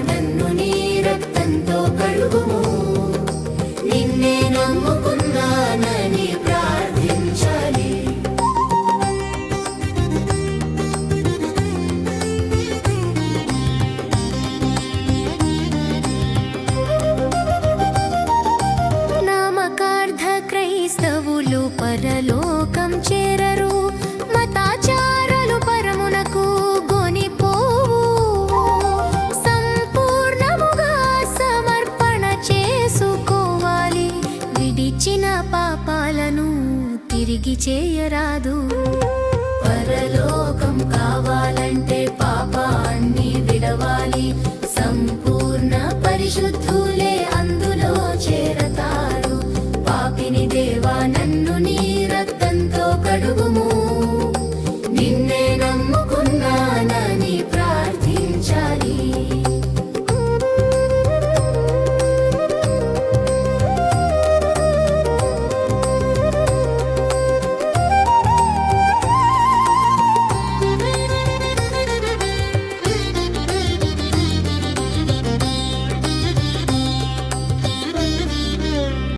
నన్ను క్రైస్తవులు పరలోకం చేర ఇచ్చిన పాపాలను తిరిగి చేయరాదు. పరలోకం కావాలంటే పాపాన్ని విడవాలి. సంపూర్ణ పరిశుద్ధులే అందులో చేరతారు. పాపిని దేవా నన్ను నీ కడుగుము.